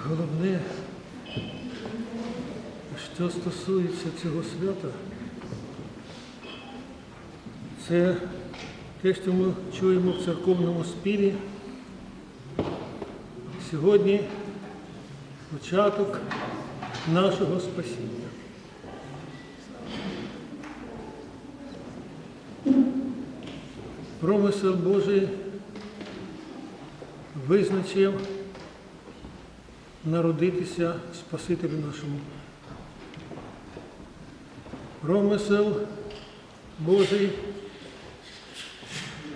Головне, що стосується цього свята, це те, що ми чуємо в церковному співі. Сьогодні початок нашого спасіння. Промисел Божий визначив народитися Спасителю нашому. Промисел Божий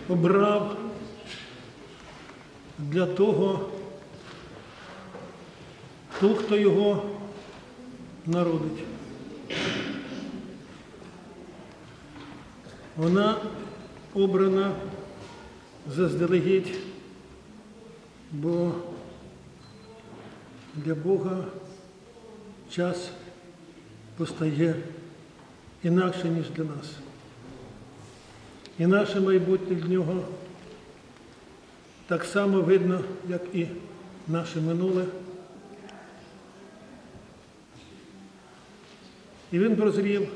обрав для того, ту, хто його народить. Вона обрана заздалегідь, бо для Бога час постає інакше, ніж для нас. І наше майбутнє для нього так само видно, як і наше минуле. І він прозрів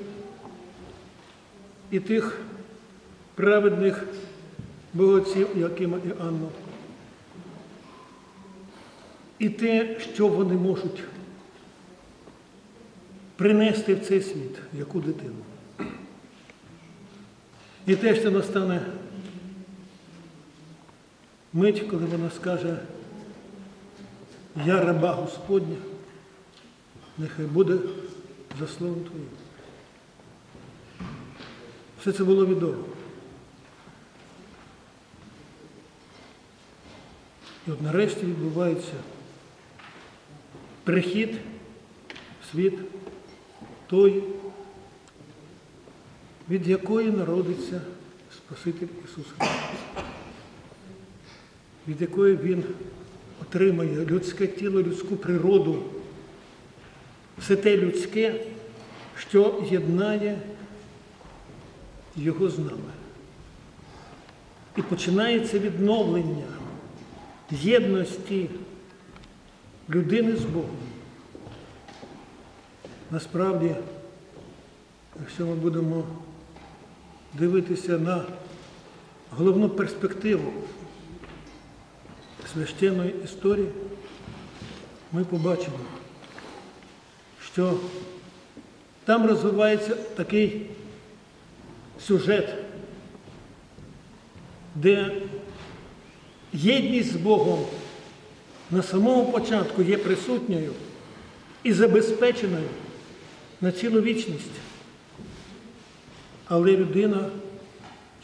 і тих праведних богоців, Якима і Анну. І те, що вони можуть принести в цей світ, яку дитину. І те, що настане мить, коли вона скаже, я раба Господня, нехай буде за словом Твоїм. Все це було відомо. І от нарешті відбувається прихід в світ той, від якої народиться Спаситель Ісус Христос, від якої Він отримає людське тіло, людську природу, все те людське, що єднає його з нами. І починається відновлення єдності людини з Богом. Насправді, якщо ми будемо дивитися на головну перспективу священної історії, ми побачимо, що там розвивається такий сюжет, де єдність з Богом на самому початку є присутньою і забезпеченою на цілу вічність. Але людина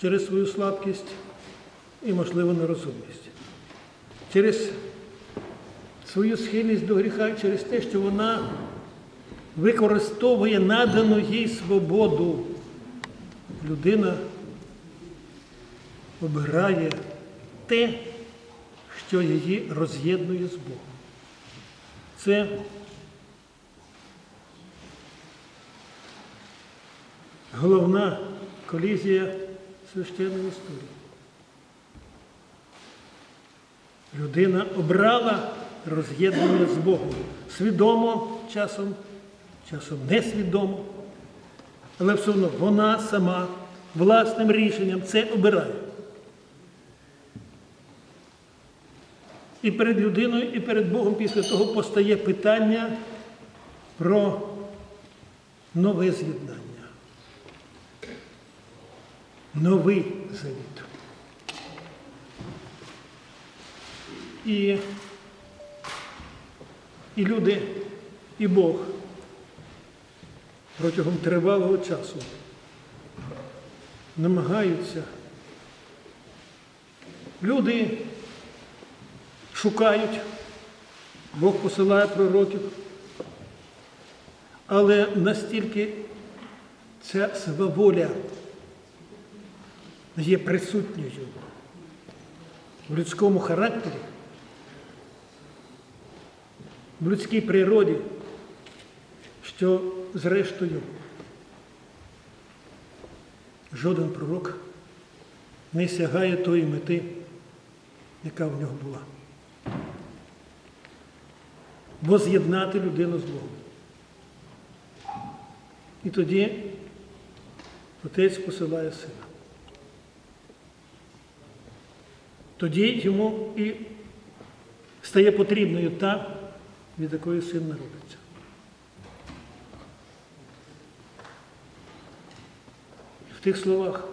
через свою слабкість і, можливо, нерозумність, через свою схильність до гріха, через те, що вона використовує надану їй свободу, людина обирає те, що її роз'єднує з Богом. Це головна колізія священної історії. Людина обрала роз'єднання з Богом. Свідомо часом, часом несвідомо. Але все одно вона сама власним рішенням це обирає. І перед людиною, і перед Богом після того постає питання про нове з'єднання. Новий завіт. І, і люди, і Бог протягом тривалого часу намагаються. Люди шукають, Бог посилає пророків, але настільки ця сваволя є присутньою в людському характері, в людській природі, що зрештою жоден пророк не сягає тої мети, яка в нього була. воз'єднати людину з Богом. І тоді отець посилає сина. Тоді йому і стає потрібною та, від якої син народиться. В тих словах,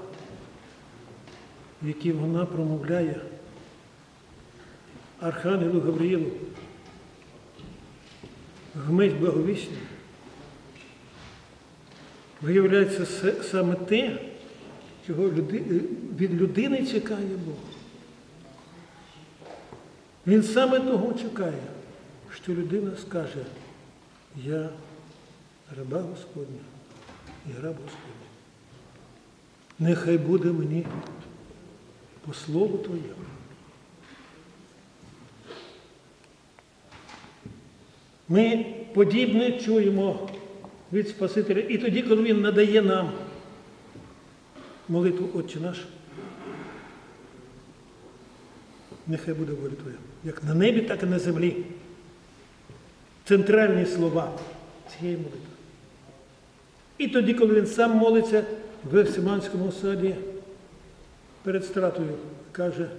які вона промовляє Архангелу Гавриїлу, вмить благовісні, виявляється саме те, чого від людини чекає Бог. Він саме того чекає, що людина скаже, я раба Господня і раб Господня. Нехай буде мені по слову Твоєму. Ми подібне чуємо від Спасителя. І тоді, коли Він надає нам молитву Отче наш, нехай буде воля Твоя, як на небі, так і на землі. Центральні слова цієї молитви. І тоді, коли він сам молиться в Евсиманському саді перед стратою, каже,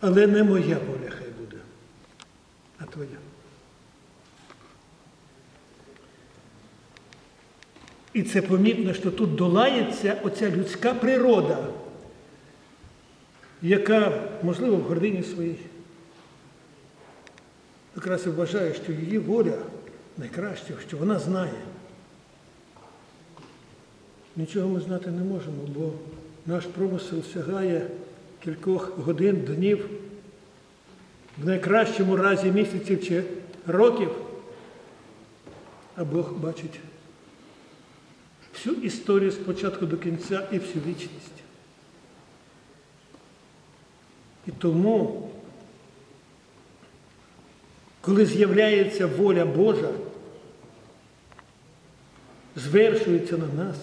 але не моя воля хай буде, а твоя. І це помітно, що тут долається оця людська природа, яка, можливо, в гордині своїй якраз і вважає, що її воля найкраща, що вона знає. Нічого ми знати не можемо, бо наш промисел сягає кількох годин, днів, в найкращому разі місяців чи років, а Бог бачить всю історію з початку до кінця і всю вічність. І тому, коли з'являється воля Божа, звершується на нас,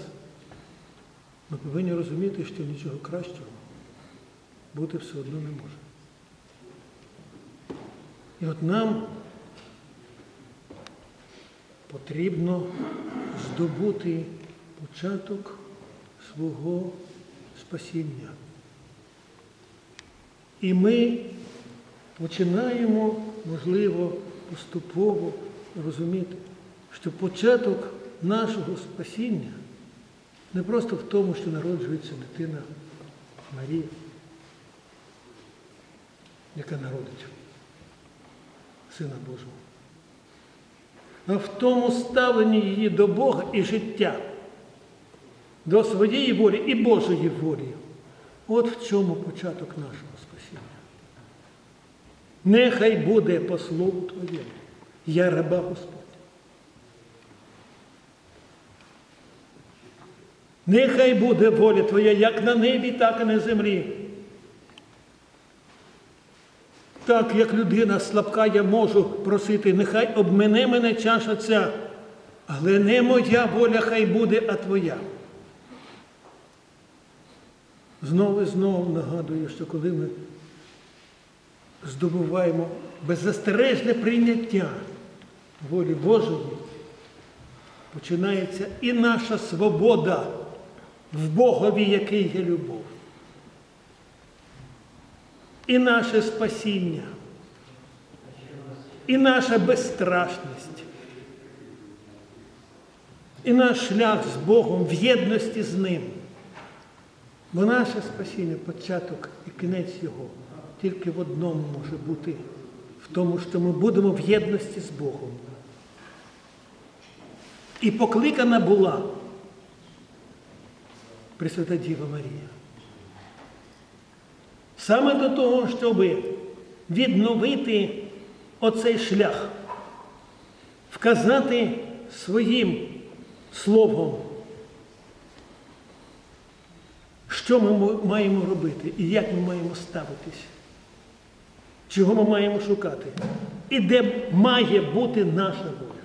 ми повинні розуміти, що нічого кращого бути все одно не може. І от нам потрібно здобути початок свого спасіння. І ми починаємо, можливо, поступово розуміти, що початок нашого спасіння не просто в тому, що народжується дитина Марія, яка народить Сина Божого, а в тому ставленні її до Бога і життя, до своєї волі і Божої волі. От в чому початок нашого спасіння. Нехай буде по слову Твоєму. Я раба Господь. Нехай буде воля Твоя як на небі, так і на землі. Так, як людина слабка, я можу просити, нехай обмине мене чаша ця, але не моя воля хай буде, а Твоя. Знову і знову нагадую, що коли ми здобуваємо беззастережне прийняття волі Божої, починається і наша свобода в Богові, який є любов. І наше спасіння, і наша безстрашність, і наш шлях з Богом в єдності з Ним. Бо наше спасіння, початок і кінець Його тільки в одному може бути, в тому, що ми будемо в єдності з Богом. І покликана була Пресвята Діва Марія. Саме до того, щоб відновити оцей шлях, вказати своїм словом, що ми маємо робити і як ми маємо ставитись, чого ми маємо шукати, і де має бути наша воля,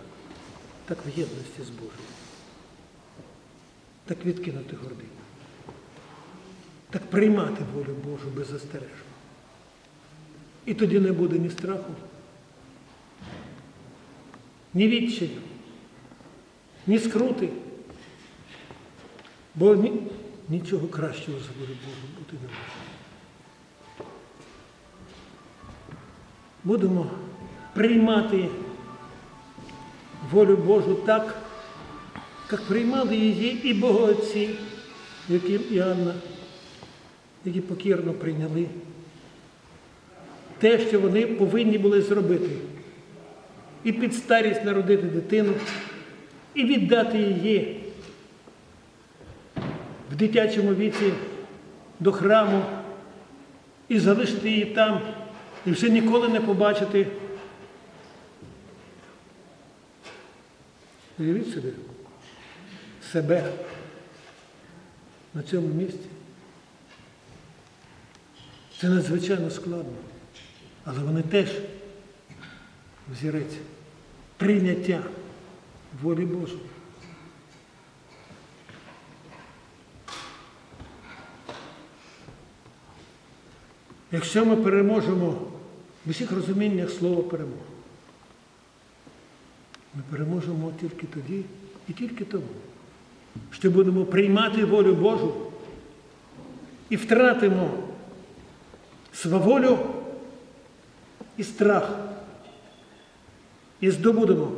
так в єдності з Божою. Так відкинути гординю. Так приймати волю Божу беззастережно. І тоді не буде ні страху, ні відчаю, ні скрути. Бо нічого кращого за волю Богу бути не може. Будемо приймати волю Божу так, як приймали її і богоотці, які і Анна, які покірно прийняли те, що вони повинні були зробити. І під старість народити дитину, і віддати її в дитячому віці до храму, і залишити її там, і вже ніколи не побачити. Уявіть собі себе на цьому місці. Це надзвичайно складно. Але вони теж взірець прийняття волі Божої. Якщо ми переможемо в усіх розуміннях слова перемога, ми переможемо тільки тоді і тільки тому, що будемо приймати волю Божу і втратимо сваволю і страх. І здобудемо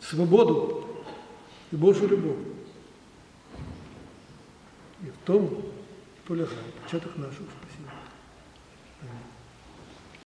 свободу і Божу любов. І в тому полягає початок нашого спасіння. Амінь.